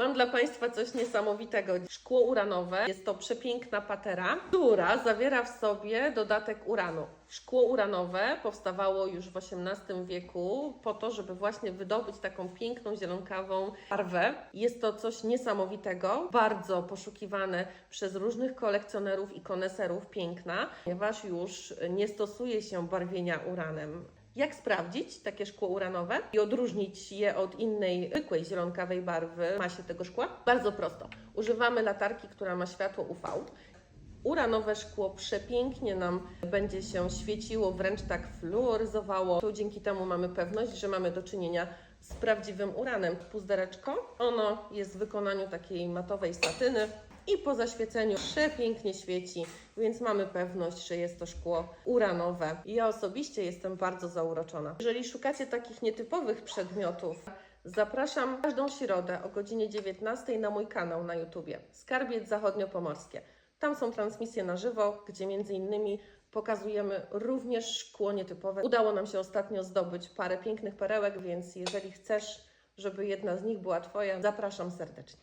Mam dla Państwa coś niesamowitego. Szkło uranowe jest to przepiękna patera, która zawiera w sobie dodatek uranu. Szkło uranowe powstawało już w XVIII wieku po to, żeby właśnie wydobyć taką piękną zielonkawą barwę. Jest to coś niesamowitego, bardzo poszukiwane przez różnych kolekcjonerów i koneserów piękna, ponieważ już nie stosuje się barwienia uranem. Jak sprawdzić takie szkło uranowe i odróżnić je od innej zwykłej zielonkawej barwy masie tego szkła? Bardzo prosto. Używamy latarki, która ma światło UV. Uranowe szkło przepięknie nam będzie się świeciło, wręcz tak fluoryzowało. Dzięki temu mamy pewność, że mamy do czynienia z prawdziwym uranem. Puzdereczko, ono jest w wykonaniu takiej matowej satyny i po zaświeceniu przepięknie świeci, więc mamy pewność, że jest to szkło uranowe. Ja osobiście jestem bardzo zauroczona. Jeżeli szukacie takich nietypowych przedmiotów, zapraszam każdą środę o godzinie 19 na mój kanał na YouTubie Skarbiec Zachodniopomorskie. Tam są transmisje na żywo, gdzie między innymi pokazujemy również szkło nietypowe. Udało nam się ostatnio zdobyć parę pięknych perełek, więc jeżeli chcesz, żeby jedna z nich była Twoja, zapraszam serdecznie.